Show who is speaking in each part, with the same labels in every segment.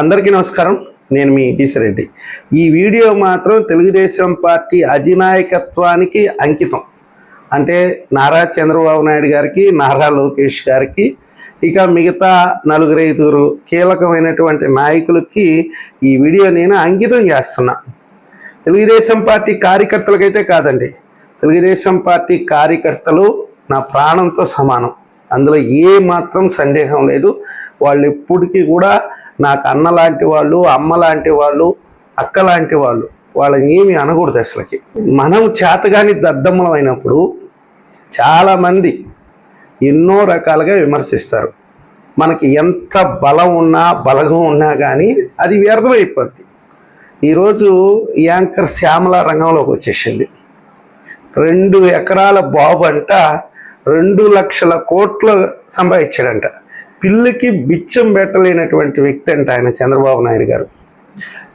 Speaker 1: అందరికీ నమస్కారం. నేను మీ ఈశ్వరెడ్డి ఈ వీడియో మాత్రం తెలుగుదేశం పార్టీ అధినాయకత్వానికి అంకితం. అంటే నారా చంద్రబాబు నాయుడు గారికి నారా లోకేష్ గారికి ఇక మిగతా నలుగురు ఐదుగురు కీలకమైనటువంటి నాయకులకి ఈ వీడియో నేను అంకితం చేస్తున్నా. తెలుగుదేశం పార్టీ కార్యకర్తలకైతే కాదండి. తెలుగుదేశం పార్టీ కార్యకర్తలు నా ప్రాణంతో సమానం. అందులో ఏ మాత్రం సందేహం లేదు. వాళ్ళు ఎప్పటికీ కూడా నాకు అన్న లాంటి వాళ్ళు అమ్మ లాంటి వాళ్ళు అక్క లాంటి వాళ్ళు వాళ్ళని ఏమి అనకూడదు అసలుకి. మనం చేతగాని దద్దమ్మలం అయినప్పుడు చాలామంది ఎన్నో రకాలుగా విమర్శిస్తారు. మనకి ఎంత బలం ఉన్నా బలగం ఉన్నా కానీ అది వ్యర్థమైపోద్ది. ఈరోజు యాంకర్ శ్యామల రంగంలోకి వచ్చేసింది. రెండు ఎకరాల బాబు అంట రెండు లక్షల కోట్లు సంపాదించాడంట. పిల్లికి బిచ్చం పెట్టలేనటువంటి వ్యక్తి అంట ఆయన చంద్రబాబు నాయుడు గారు.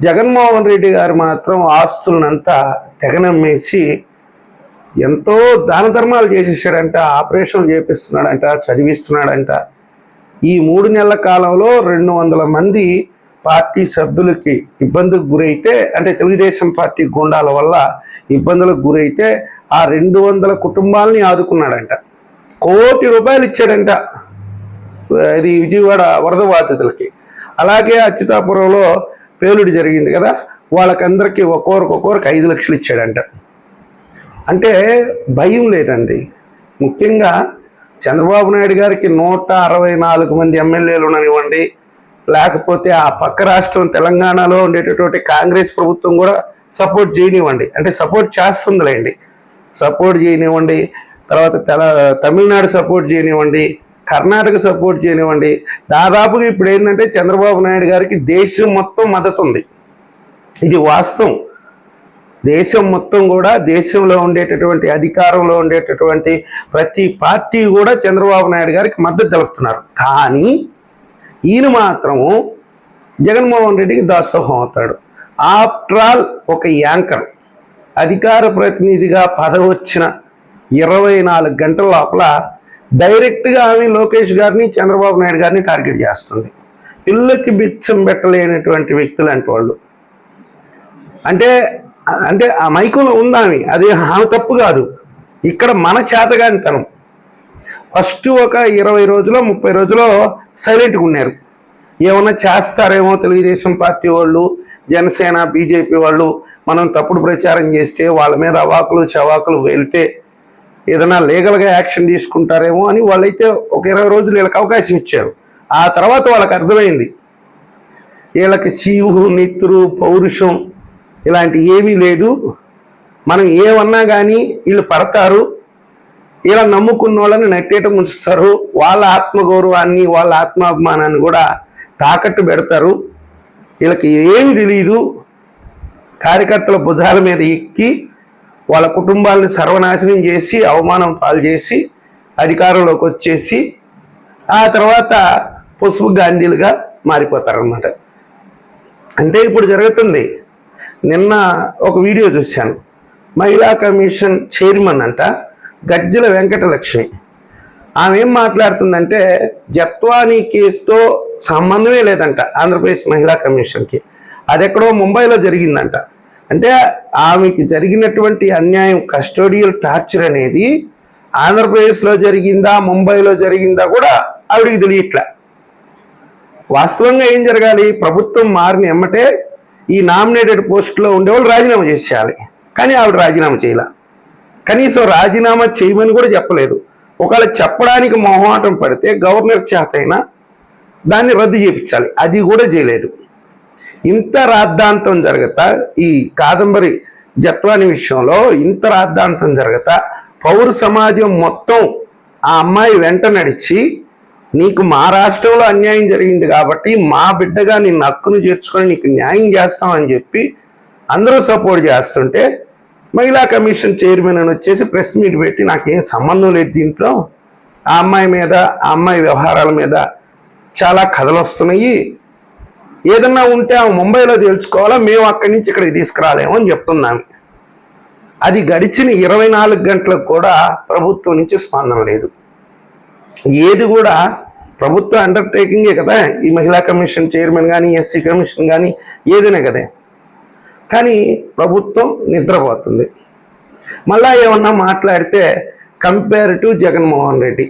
Speaker 1: జగన్మోహన్ రెడ్డి గారు మాత్రం ఆస్తులనంతా తెగనమ్మేసి ఎంతో దాన ధర్మాలు చేసేసాడంట ఆపరేషన్లు చేపిస్తున్నాడంట చదివిస్తున్నాడంట. ఈ మూడు నెలల కాలంలో రెండు వందల మంది పార్టీ సభ్యులకి ఇబ్బందులకు గురైతే అంటే తెలుగుదేశం పార్టీ గుండాల వల్ల ఇబ్బందులకు గురైతే ఆ రెండు వందల కుటుంబాలని ఆదుకున్నాడంట. కోటి రూపాయలు ఇచ్చాడంట. ఇది విజయవాడ వరద బాధితులకి. అలాగే అచ్యుతాపురంలో పేలుడు జరిగింది కదా వాళ్ళకందరికీ ఒక్కొరికి ఒక్కొరికి ఐదు లక్షలు ఇచ్చాడంట. అంటే భయం లేదండి. ముఖ్యంగా చంద్రబాబు నాయుడు గారికి నూట అరవై నాలుగు మంది ఎమ్మెల్యేలు ఉండనివ్వండి లేకపోతే ఆ పక్క రాష్ట్రం తెలంగాణలో ఉండేటటువంటి కాంగ్రెస్ ప్రభుత్వం కూడా సపోర్ట్ చేయనివ్వండి. అంటే సపోర్ట్ చేస్తుందిలేండి. సపోర్ట్ చేయనివ్వండి తర్వాత తెల తమిళనాడు సపోర్ట్ చేయనివ్వండి కర్ణాటక సపోర్ట్ చేయనివ్వండి. దాదాపుగా ఇప్పుడు ఏంటంటే చంద్రబాబు నాయుడు గారికి దేశం మొత్తం మద్దతు ఉంది. ఇది వాస్తవం. దేశం మొత్తం కూడా దేశంలో ఉండేటటువంటి అధికారంలో ఉండేటటువంటి ప్రతి పార్టీ కూడా చంద్రబాబు నాయుడు గారికి మద్దతు తెలుపుతున్నారు. కానీ ఈయన మాత్రము జగన్మోహన్ రెడ్డికి దాసోహం అవుతాడు. ఆఫ్టర్ ఆల్ ఒక యాంకర్ అధికార ప్రతినిధిగా పదవి వచ్చిన ఇరవై నాలుగు గంటల లోపల డైరెక్ట్గా ఆమె లోకేష్ గారిని చంద్రబాబు నాయుడు గారిని టార్గెట్ చేస్తుంది. ఇళ్ళకి బిచ్చం పెట్టలేనటువంటి వ్యక్తులు అంటే వాళ్ళు. అంటే అంటే ఆ మైకంలో ఉందామి అది ఆమె తప్పు కాదు. ఇక్కడ మన చేతగానితనం. ఫస్ట్ ఒక ఇరవై రోజులో ముప్పై రోజులో సైలెంట్గా ఉన్నారు. ఏమన్నా చేస్తారేమో తెలుగుదేశం పార్టీ వాళ్ళు జనసేన బీజేపీ వాళ్ళు మనం తప్పుడు ప్రచారం చేస్తే వాళ్ళ మీద అవాకులు చవాకులు వెళ్తే ఏదైనా లీగల్గా యాక్షన్ తీసుకుంటారేమో అని వాళ్ళైతే ఒక ఇరవై రోజులు వీళ్ళకి అవకాశం ఇచ్చారు. ఆ తర్వాత వాళ్ళకి అర్థమైంది. వీళ్ళకి చీవు నెత్తురు పౌరుషం ఇలాంటి ఏమీ లేదు. మనం ఏమన్నా కానీ వీళ్ళు పడతారు. ఇలా నమ్ముకున్న వాళ్ళని నెట్టేట ఉంచుతారు. వాళ్ళ ఆత్మగౌరవాన్ని వాళ్ళ ఆత్మాభిమానాన్ని కూడా తాకట్టు పెడతారు. వీళ్ళకి ఏమి తెలియదు కార్యకర్తల భుజాల మీద ఎక్కి వాళ్ళ కుటుంబాలను సర్వనాశనం చేసి అవమానం పాలు చేసి అధికారంలోకి వచ్చేసి ఆ తర్వాత పసుపు గాంధీలుగా మారిపోతారన్నమాట. అంటే ఇప్పుడు జరుగుతుంది. నిన్న ఒక వీడియో చూశాను. మహిళా కమిషన్ చైర్మన్ అంట గజ్జల వెంకటలక్ష్మి. ఆమె ఏం మాట్లాడుతుందంటే జత్వానీ కేసుతో సంబంధమే లేదంట ఆంధ్రప్రదేశ్ మహిళా కమిషన్కి. అది ఎక్కడో ముంబైలో జరిగిందంట. అంటే ఆమెకి జరిగినటువంటి అన్యాయం కస్టోడియల్ టార్చర్ అనేది ఆంధ్రప్రదేశ్లో జరిగిందా ముంబైలో జరిగిందా కూడా ఆవిడికి తెలియట్లే. వాస్తవంగా ఏం జరగాలి? ప్రభుత్వం మారిన ఎమ్మటే ఈ నామినేటెడ్ పోస్టులో ఉండేవాళ్ళు రాజీనామా చేసేయాలి. కానీ ఆవిడ రాజీనామా చేయాల. కనీసం రాజీనామా చేయమని కూడా చెప్పలేదు. ఒకవేళ చెప్పడానికి మొహమాటం పడితే గవర్నర్ చేతైనా దాన్ని రద్దు చేయించాలి. అది కూడా చేయలేదు. ఇంత రాద్ధాంతం జరగత ఈ కాదంబరి జత్వాని విషయంలో ఇంత రాద్ధాంతం జరగత పౌర సమాజం మొత్తం ఆ అమ్మాయి వెంట నడిచి నీకు మా రాష్ట్రంలో అన్యాయం జరిగింది కాబట్టి మా బిడ్డగా నిన్ను హక్కును చేర్చుకొని నీకు న్యాయం చేస్తామని చెప్పి అందరూ సపోర్ట్ చేస్తుంటే మహిళా కమిషన్ చైర్మన్ అని వచ్చేసి ప్రెస్ మీట్ పెట్టి నాకేం సంబంధం లేదు దీంట్లో. ఆ అమ్మాయి మీద ఆ అమ్మాయి వ్యవహారాల మీద చాలా కథలు వస్తున్నాయి. ఏదన్నా ఉంటే ఆమె ముంబైలో తెలుసుకోవాలా మేము అక్కడి నుంచి ఇక్కడికి తీసుకురాలేము అని చెప్తున్నాము అది గడిచిన ఇరవై నాలుగు గంటలకు కూడా ప్రభుత్వం నుంచి స్పందన లేదు. ఏది కూడా ప్రభుత్వ అండర్టేకింగే కదా ఈ మహిళా కమిషన్ చైర్మన్ కానీ ఎస్సీ కమిషన్ కానీ ఏదైనా కదే. కానీ ప్రభుత్వం నిద్రపోతుంది. మళ్ళా ఏమన్నా మాట్లాడితే కంపేర్ టు జగన్మోహన్ రెడ్డి.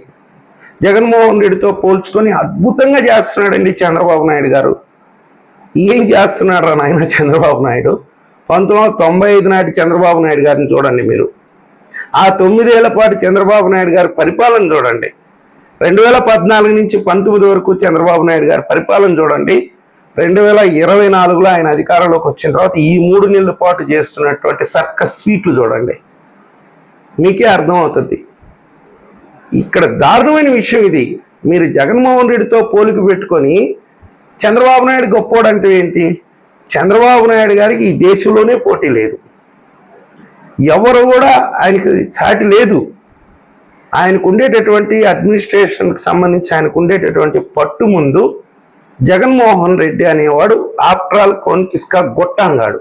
Speaker 1: జగన్మోహన్ రెడ్డితో పోల్చుకొని అద్భుతంగా చేస్తున్నాడండి చంద్రబాబు నాయుడు గారు. ఏం చేస్తున్నాడు నాయన చంద్రబాబు నాయుడు? పంతొమ్మిది వందల తొంభై ఐదు నాటి చంద్రబాబు నాయుడు గారిని చూడండి మీరు. ఆ తొమ్మిదేళ్ళ పాటు చంద్రబాబు నాయుడు గారి పరిపాలన చూడండి. రెండు వేల పద్నాలుగు నుంచి పంతొమ్మిది వరకు చంద్రబాబు నాయుడు గారి పరిపాలన చూడండి. రెండు వేల ఇరవై నాలుగులో ఆయన అధికారంలోకి వచ్చిన తర్వాత ఈ మూడు నెలల పాటు చేస్తున్నటువంటి సర్కస్ స్వీట్లు చూడండి. మీకే అర్థమవుతుంది. ఇక్కడ దారుణమైన విషయం ఇది. మీరు జగన్మోహన్ రెడ్డితో పోలిక పెట్టుకొని చంద్రబాబు నాయుడు గొప్పోడు అంటే ఏంటి? చంద్రబాబు నాయుడు గారికి ఈ దేశంలోనే పోటీ లేదు. ఎవరు కూడా ఆయనకి సాటి లేదు. ఆయనకు ఉండేటటువంటి అడ్మినిస్ట్రేషన్కి సంబంధించి ఆయనకు ఉండేటటువంటి పట్టు ముందు జగన్మోహన్ రెడ్డి అనేవాడు ఆఫ్టర్ ఆల్ కొన్కిస్కా గొట్టంగాడు.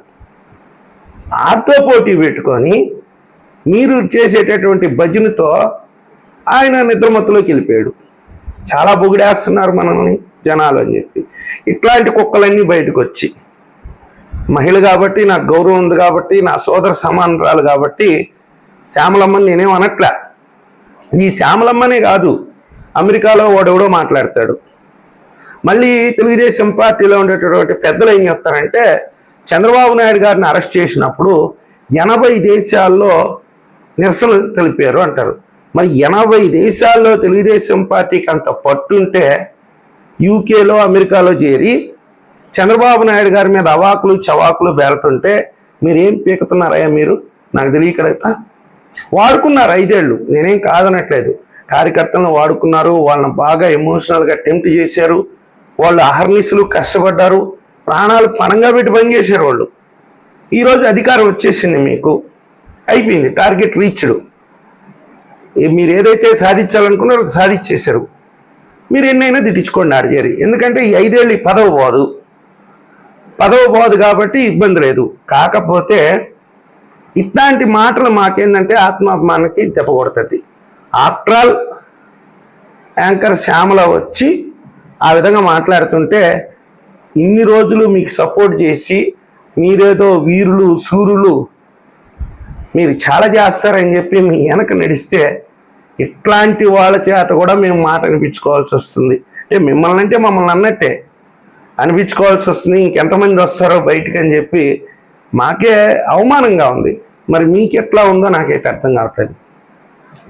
Speaker 1: ఆతో పోటీ పెట్టుకొని మీరు చేసేటటువంటి భజనతో ఆయన నిద్రమత్తులోకి వెళ్ళిపోయాడు. చాలా పొగిడేస్తున్నారు మనల్ని జనాలు అని చెప్పి. ఇట్లాంటి కుక్కలన్నీ బయటకు వచ్చి మహిళ కాబట్టి నాకు గౌరవం ఉంది కాబట్టి నా సోదర సమానరాలు కాబట్టి శ్యామలమ్మని నేనేం అనట్లే. ఈ శ్యామలమ్మనే కాదు అమెరికాలో వాడెవడో మాట్లాడతాడు. మళ్ళీ తెలుగుదేశం పార్టీలో ఉండేటటువంటి పెద్దలు ఏం చెప్తారంటే చంద్రబాబు నాయుడు గారిని అరెస్ట్ చేసినప్పుడు ఎనభై దేశాల్లో నిరసన తెలిపారు అంటారు. మరి ఎనభై దేశాల్లో తెలుగుదేశం పార్టీకి అంత పట్టుంటే యూకేలో అమెరికాలో చేరి చంద్రబాబు నాయుడు గారి మీద అవాకులు చవాకులు బేలుతుంటే మీరేం పీకుతున్నారయ్యా మీరు? నాకు తెలియకడతా వాడుకున్నారు ఐదేళ్ళు. నేనేం కాదనట్లేదు. కార్యకర్తలను వాడుకున్నారు. వాళ్ళని బాగా ఎమోషనల్గా టెంప్ట్ చేశారు. వాళ్ళు అహర్నిశలు కష్టపడ్డారు. ప్రాణాలు పణంగా పెట్టి పనిచేశారు వాళ్ళు. ఈరోజు అధికారం వచ్చేసింది మీకు. అయిపోయింది. టార్గెట్ రీచ్డ్ మీరు ఏదైతే సాధించాలనుకున్నారో సాధించేశారు. మీరు ఎన్నైనా తిట్టించుకోండి ఆర్జేరి ఎందుకంటే ఈ ఐదేళ్ళు పదవ పదవి పోదు పదవి పోదు కాబట్టి ఇబ్బంది లేదు. కాకపోతే ఇట్లాంటి మాటలు మాకేందంటే ఆత్మాభిమానానికి దెబ్బ కొడుతుంది. ఆఫ్టర్ ఆల్ యాంకర్ శ్యామల వచ్చి ఆ విధంగా మాట్లాడుతుంటే ఇన్ని రోజులు మీకు సపోర్ట్ చేసి మీరేదో వీరులు సూరులు మీరు చాలా చేస్తారని చెప్పి మీ వెనక నడిస్తే ఇట్లాంటి వాళ్ళ చేత కూడా మేము మాట అనిపించుకోవాల్సి వస్తుంది. అంటే మిమ్మల్ని అంటే మమ్మల్ని అన్నట్టే. అనిపించుకోవాల్సి వస్తుంది ఇంకెంతమంది వస్తారో బయటికి అని చెప్పి మాకే అవమానంగా ఉంది. మరి మీకు ఎట్లా ఉందో నాకైతే అర్థం కావట్లేదు.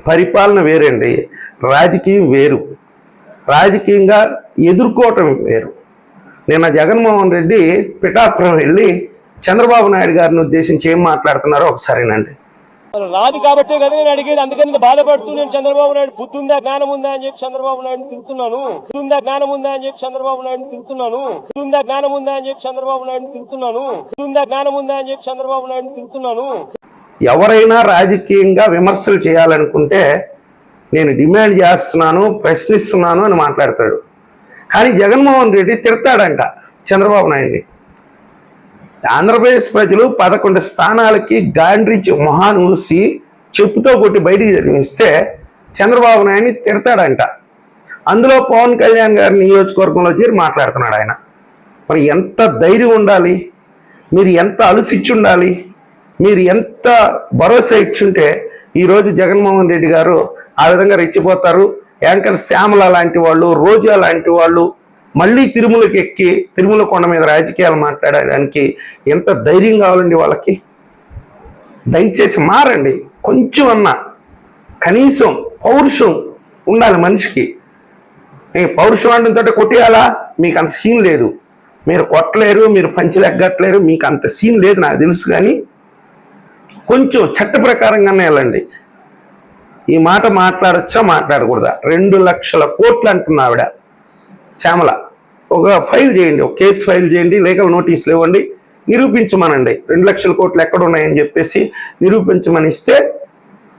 Speaker 1: పరిపాలన వేరండి. రాజకీయం వేరు. రాజకీయంగా ఎదుర్కోవటం వేరు. నిన్న జగన్మోహన్ రెడ్డి పిఠాపురం వెళ్ళి చంద్రబాబు నాయుడు గారిని ఉద్దేశించి ఏం మాట్లాడుతున్నారో ఒకసారినండి
Speaker 2: రాదు కాబట్టే కదా నేను అడిగేది. అందుకని బాధపడుతూ నేను చంద్రబాబు నాయుడు బుద్ధి ఉందా జ్ఞానం ఉందా అని చెప్పి చంద్రబాబు నాయుడు తిరుగుతున్నాను బుద్ధి ఉందా జ్ఞానం ఉందా అని చెప్పి చంద్రబాబు నాయుడు తిరుగుతున్నాను బుద్ధి ఉందా జ్ఞానం ఉందా అని చెప్పి చంద్రబాబు నాయుడు తిరుగుతున్నాను బుద్ధి ఉందా జ్ఞానం ఉందా అని చెప్పి చంద్రబాబు నాయుడు తిరుగుతున్నాను
Speaker 1: ఎవరైనా రాజకీయంగా విమర్శలు చేయాలనుకుంటే నేను డిమాండ్ చేస్తున్నాను ప్రశ్నిస్తున్నాను అని మాట్లాడతాడు. కానీ జగన్మోహన్ రెడ్డి తిడతాడంట చంద్రబాబు నాయుడిని. ఆంధ్రప్రదేశ్ ప్రజలు పదకొండు స్థానాలకి గాండ్రిజ్ మొహాన్ ఊసి చెప్పుతో కొట్టి బయటికి జరిగిస్తే చంద్రబాబు నాయుడిని తిడతాడంట. అందులో పవన్ కళ్యాణ్ గారి నియోజకవర్గంలో చేరి మాట్లాడుతున్నాడు ఆయన. మరి ఎంత ధైర్యం ఉండాలి? మీరు ఎంత అలుసిచ్చి ఉండాలి? మీరు ఎంత భరోసా ఇచ్చుంటే ఈరోజు జగన్మోహన్ రెడ్డి గారు ఆ విధంగా రెచ్చిపోతారు. యాంకర్ శ్యామల లాంటి వాళ్ళు రోజా లాంటి వాళ్ళు మళ్ళీ తిరుమలకి ఎక్కి తిరుమల కొండ మీద రాజకీయాలు మాట్లాడడానికి ఎంత ధైర్యం కావాలండి వాళ్ళకి? దయచేసి మారండి. కొంచెం అన్నా కనీసం పౌరుషం ఉండాలి మనిషికి. ఏ పౌరుషం అంటే కొట్టేయాలా? మీకు అంత సీన్ లేదు. మీరు కొట్టలేరు మీరు పంచలెగ్గట్లేరు మీకు అంత సీన్ లేదు నాకు తెలుసు కానీ కొంచెం చట్ట ప్రకారంగానే వెళ్ళండి. ఈ మాట మాట్లాడచ్చా? మాట్లాడకూడదా? రెండు లక్షల కోట్లు అంటున్నా ఆవిడ శ్యామల. ఒక ఫైల్ చేయండి ఒక కేసు ఫైల్ చేయండి లీగల్ నోటీసులు ఇవ్వండి నిరూపించమనండి. రెండు లక్షల కోట్లు ఎక్కడ ఉన్నాయని చెప్పేసి నిరూపించమని ఇస్తే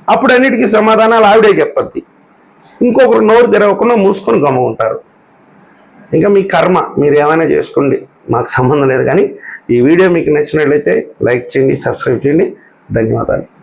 Speaker 1: అప్పుడు అన్నిటికీ సమాధానాలు ఆవిడే చెప్పద్ది. ఇంకొకరు నోరు తెరవకుండా మూసుకొని గమ్మ ఉంటారు. ఇంకా మీ కర్మ మీరు ఏమైనా చేసుకోండి మాకు సంబంధం లేదు కానీ ఈ వీడియో మీకు నచ్చినట్లయితే లైక్ చేయండి సబ్స్క్రైబ్ చేయండి. ధన్యవాదాలు.